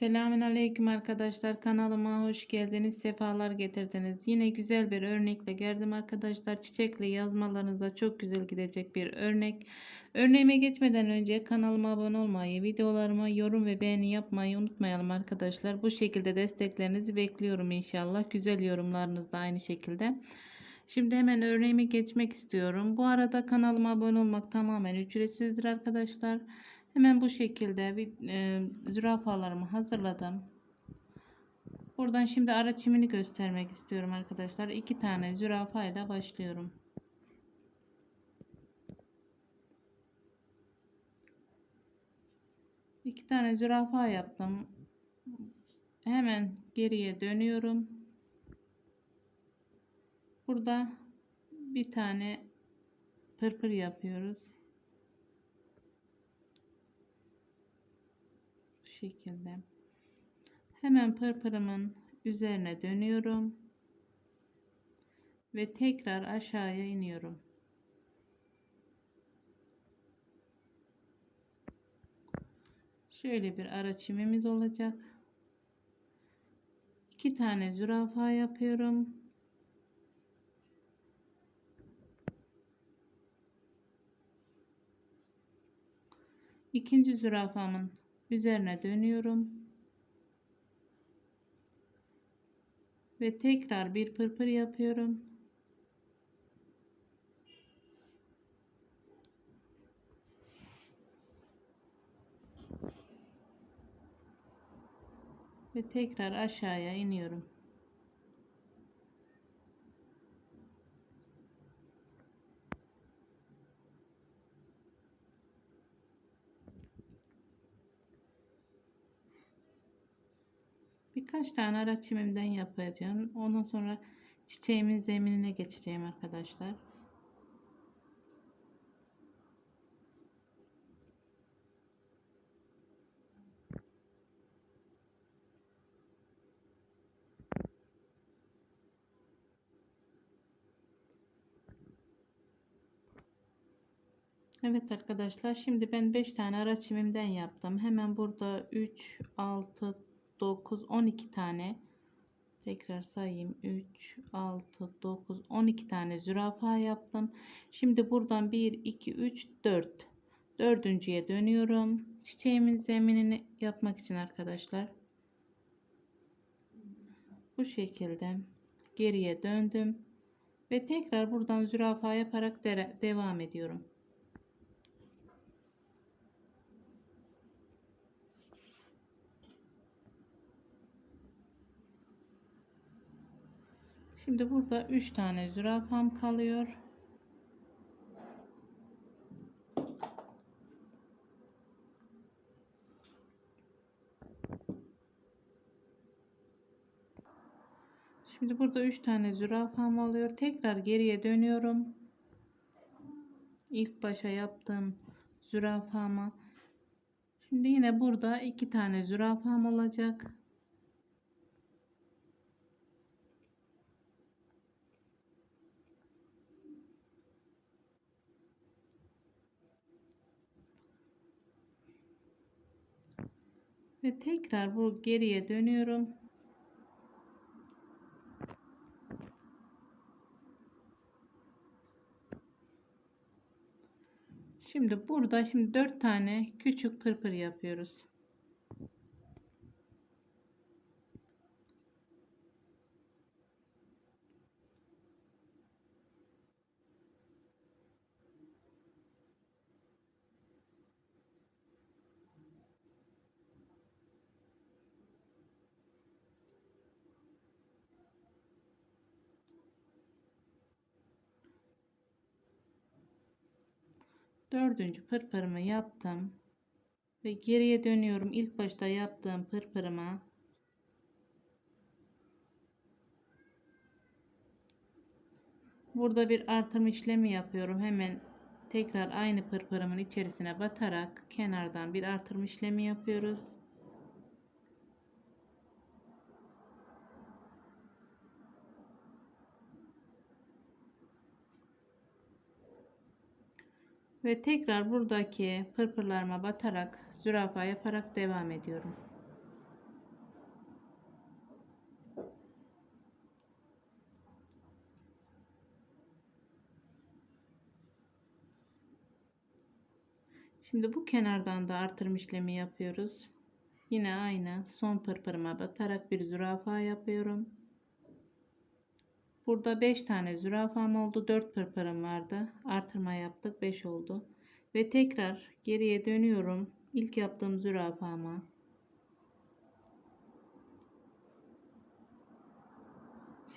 Selamünaleyküm arkadaşlar. Kanalıma hoş geldiniz. Sefalar getirdiniz. Yine güzel bir örnekle geldim arkadaşlar. Çiçekli yazmalarınıza çok güzel gidecek bir örnek. Örneğime geçmeden önce kanalıma abone olmayı, videolarıma yorum ve beğeni yapmayı unutmayalım arkadaşlar. Bu şekilde desteklerinizi bekliyorum inşallah. Güzel yorumlarınız da aynı şekilde. Şimdi hemen örneğime geçmek istiyorum. Bu arada kanalıma abone olmak tamamen ücretsizdir arkadaşlar. Hemen bu şekilde bir e, zürafalarımı hazırladım. Buradan şimdi ara çimini göstermek istiyorum arkadaşlar. İki tane zürafa ile başlıyorum. İki tane zürafa yaptım. Hemen geriye dönüyorum. Burada bir tane pırpır yapıyoruz. Bu şekilde. Hemen pırpırımın üzerine dönüyorum. Ve tekrar aşağıya iniyorum. Şöyle bir ara çimimiz olacak. İki tane zürafa yapıyorum. İkinci zürafamın üzerine dönüyorum. Ve tekrar bir pırpır yapıyorum. Ve tekrar aşağıya iniyorum. Birkaç tane araç çimimden yapacağım. Ondan sonra çiçeğimin zeminine geçeceğim arkadaşlar. Evet arkadaşlar şimdi ben 5 tane araç çimimden yaptım. Hemen burada 3, 6, 9, 12 tane tekrar sayayım 3, 6, 9, 12 tane zürafa yaptım. Şimdi buradan 1, 2, 3, 4 dördüncüye dönüyorum. Çiçeğimin zeminini yapmak için arkadaşlar. Bu şekilde geriye döndüm. Ve tekrar buradan zürafa yaparak devam ediyorum. Şimdi burada 3 tane zürafam kalıyor. Şimdi burada 3 tane zürafam oluyor. Tekrar geriye dönüyorum. İlk başa yaptığım zürafama. Şimdi yine burada 2 tane zürafam olacak. Ve tekrar bu geriye dönüyorum. Şimdi burada şimdi 4 tane küçük pırpır yapıyoruz. Dördüncü pırpırımı yaptım. Ve geriye dönüyorum. İlk başta yaptığım pırpırıma. Burada bir artırma işlemi yapıyorum. Hemen tekrar aynı pırpırımın içerisine batarak kenardan bir artırma işlemi yapıyoruz Ve tekrar buradaki pırpırlarıma batarak zürafa yaparak devam ediyorum. Şimdi bu kenardan da artırım işlemi yapıyoruz. Yine aynı son pırpırıma batarak bir zürafa yapıyorum. Burada 5 tane zürafam oldu. 4 pırpırım vardı. Artırma yaptık. 5 oldu. Ve tekrar geriye dönüyorum. İlk yaptığım zürafama.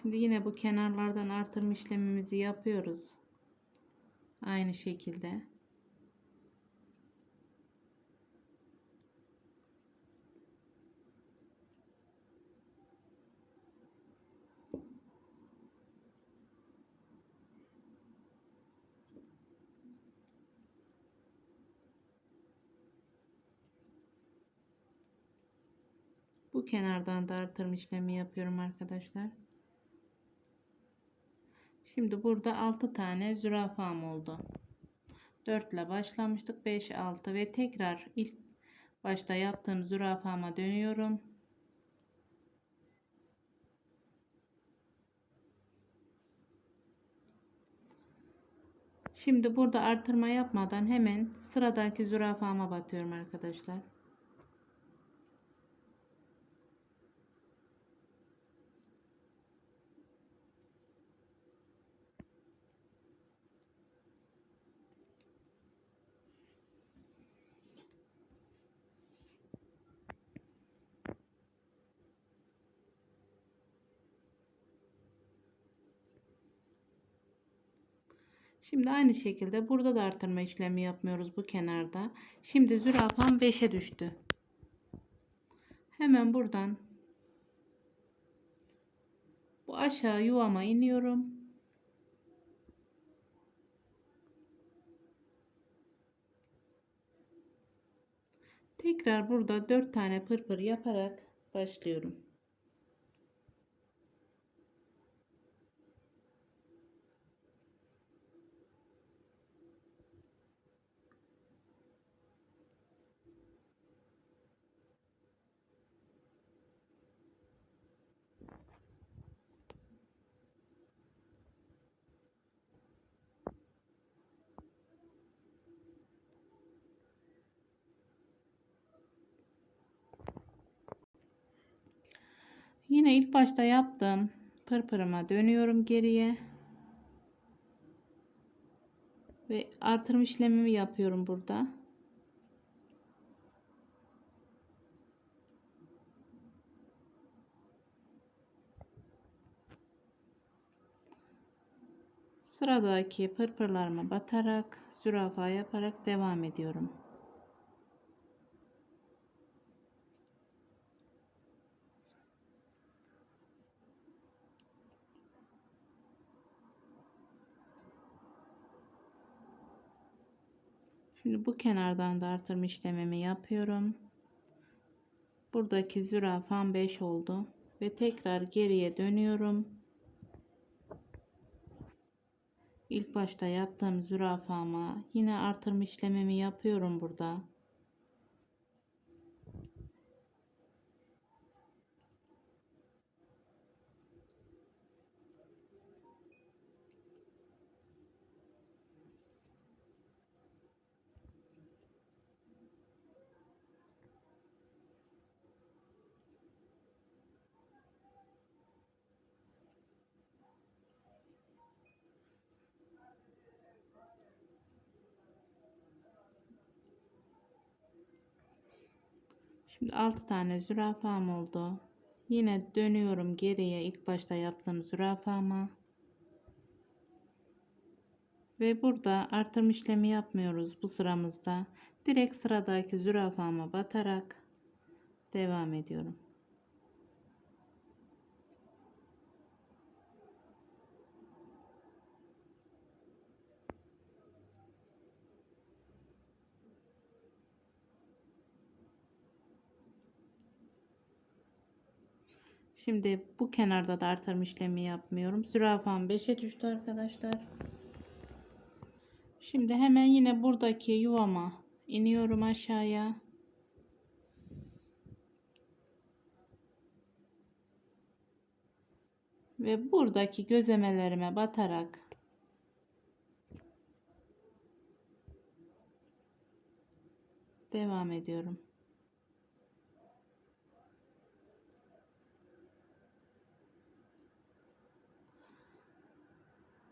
Şimdi yine bu kenarlardan artırma işlemimizi yapıyoruz. Aynı şekilde. Bu kenardan da artırma işlemi yapıyorum arkadaşlar. Şimdi burada 6 tane zürafam oldu. 4 ile başlamıştık. 5, 6 ve tekrar ilk başta yaptığım zürafama dönüyorum. Şimdi burada artırma yapmadan hemen sıradaki zürafama batıyorum arkadaşlar. Şimdi aynı şekilde burada da artırma işlemi yapmıyoruz bu kenarda. Şimdi zürafam 5'e düştü. Hemen buradan bu aşağı yuvama iniyorum. Tekrar burada 4 tane pırpır yaparak başlıyorum. Yine ilk başta yaptığım pırpırıma dönüyorum geriye. Ve artırım işlemimi yapıyorum burada. Sıradaki pırpırlarıma batarak zürafa yaparak devam ediyorum. Şimdi bu kenardan da artırma işlemimi yapıyorum. Buradaki zürafam 5 oldu ve tekrar geriye dönüyorum. İlk başta yaptığım zürafama yine artırma işlemimi yapıyorum burada. Şimdi 6 tane zürafam oldu. Yine dönüyorum geriye ilk başta yaptığım zürafama. Ve burada artırma işlemi yapmıyoruz bu sıramızda. Direkt sıradaki zürafama batarak devam ediyorum. Şimdi bu kenarda da artırma işlemi yapmıyorum. Zürafam 5'e düştü arkadaşlar. Şimdi hemen yine buradaki yuvama iniyorum aşağıya. Ve buradaki gözemelerime batarak devam ediyorum.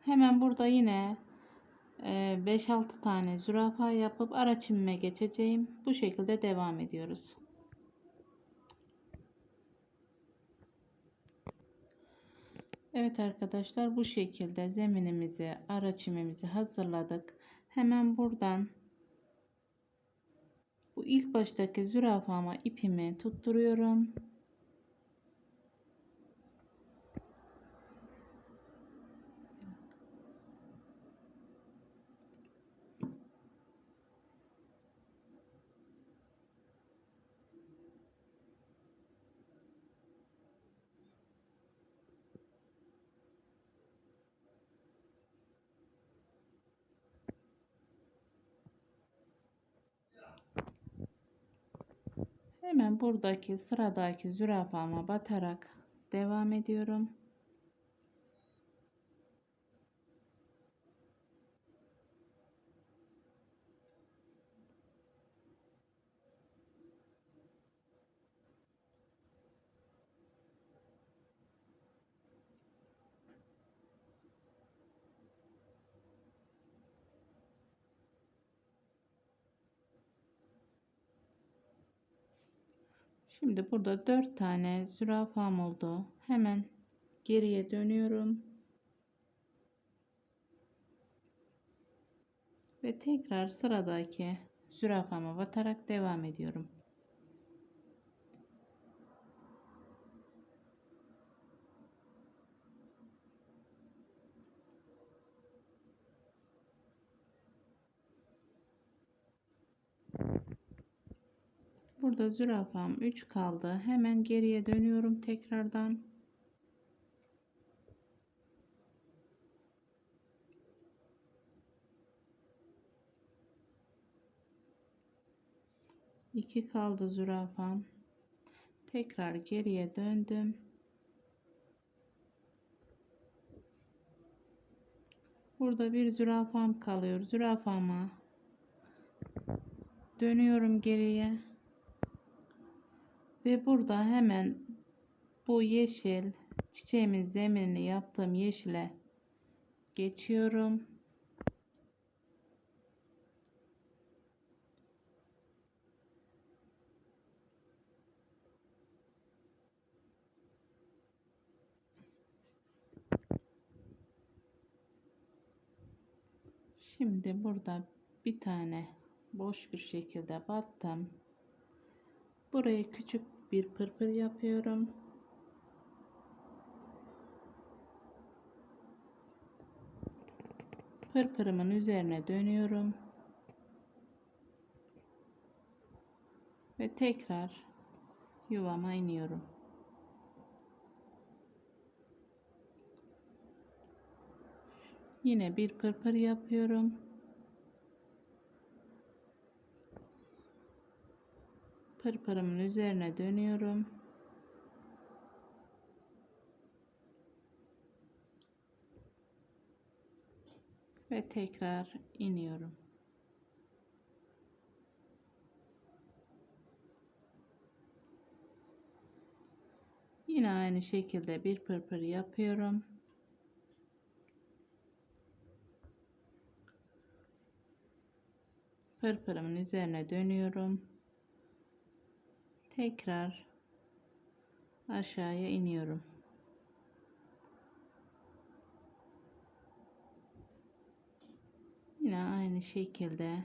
Hemen burada yine 5-6 tane zürafa yapıp ara çimime geçeceğim. Bu şekilde devam ediyoruz. Evet arkadaşlar bu şekilde zeminimizi ara çimimizi hazırladık. Hemen buradan bu ilk baştaki zürafama ipimi tutturuyorum. Hemen buradaki sıradaki zürafama batarak devam ediyorum. Şimdi burada 4 tane zürafam oldu. Hemen geriye dönüyorum. Ve tekrar sıradaki zürafama batarak devam ediyorum. Burada zürafam 3 kaldı. Hemen geriye dönüyorum tekrardan. İki kaldı zürafam. Tekrar geriye döndüm. Burada bir zürafam kalıyor. Zürafama dönüyorum geriye. Ve burada hemen bu yeşil çiçeğimin zeminini yaptığım yeşile geçiyorum. Şimdi burada bir tane boş bir şekilde battım. Buraya küçük bir pırpır yapıyorum. Pırpırımın üzerine dönüyorum. Ve tekrar yuvama iniyorum. Yine bir pırpır yapıyorum. Pırpırımın üzerine dönüyorum. Ve tekrar iniyorum. Yine aynı şekilde bir pırpır yapıyorum. Pırpırımın üzerine dönüyorum tekrar aşağıya iniyorum. Yine aynı şekilde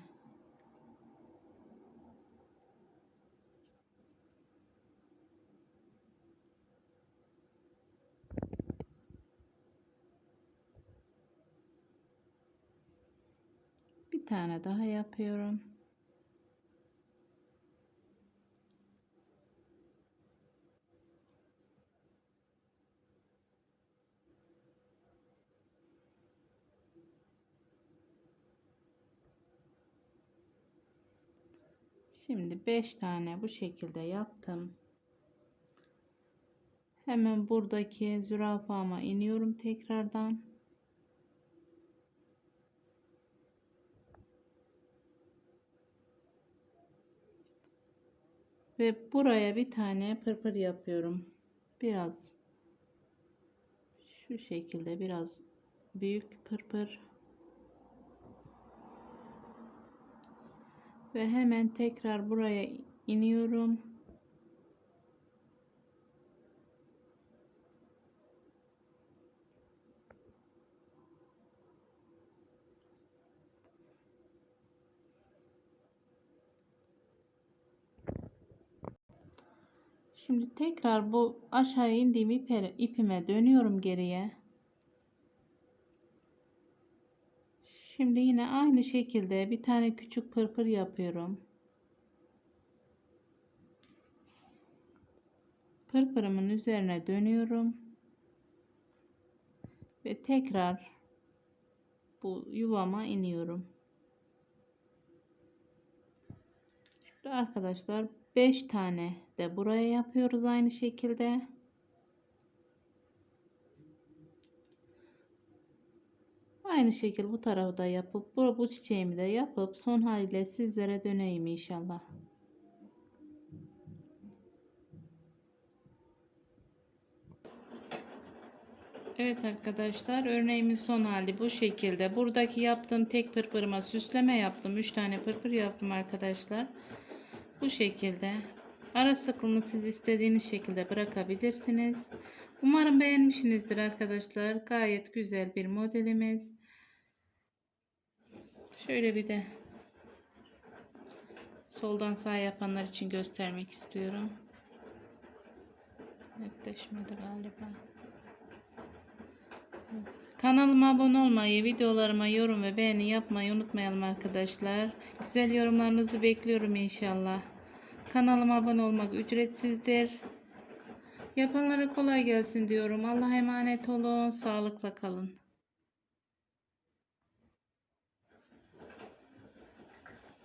bir tane daha yapıyorum. Şimdi 5 tane bu şekilde yaptım. Hemen buradaki zürafama iniyorum tekrardan. Ve buraya bir tane pırpır yapıyorum. Biraz şu şekilde biraz büyük pırpır. Ve hemen tekrar buraya iniyorum. Şimdi tekrar bu aşağı indiğim ipe, ipime dönüyorum geriye. Şimdi yine aynı şekilde bir tane küçük pırpır yapıyorum. Pırpırımın üzerine dönüyorum. Ve tekrar bu yuvama iniyorum. Şimdi arkadaşlar 5 tane de buraya yapıyoruz aynı şekilde. Aynı şekilde bu tarafı da yapıp bu, bu çiçeğimi de yapıp son haliyle sizlere döneyim inşallah. Evet arkadaşlar örneğimin son hali bu şekilde. Buradaki yaptığım tek pırpırıma süsleme yaptım. 3 tane pırpır yaptım arkadaşlar. Bu şekilde. Ara sıklığını siz istediğiniz şekilde bırakabilirsiniz. Umarım beğenmişsinizdir arkadaşlar. Gayet güzel bir modelimiz. Şöyle bir de soldan sağ yapanlar için göstermek istiyorum. Netleşmedi galiba. Kanalıma abone olmayı, videolarıma yorum ve beğeni yapmayı unutmayalım arkadaşlar. Güzel yorumlarınızı bekliyorum inşallah. Kanalıma abone olmak ücretsizdir. Yapanlara kolay gelsin diyorum. Allah'a emanet olun. Sağlıkla kalın.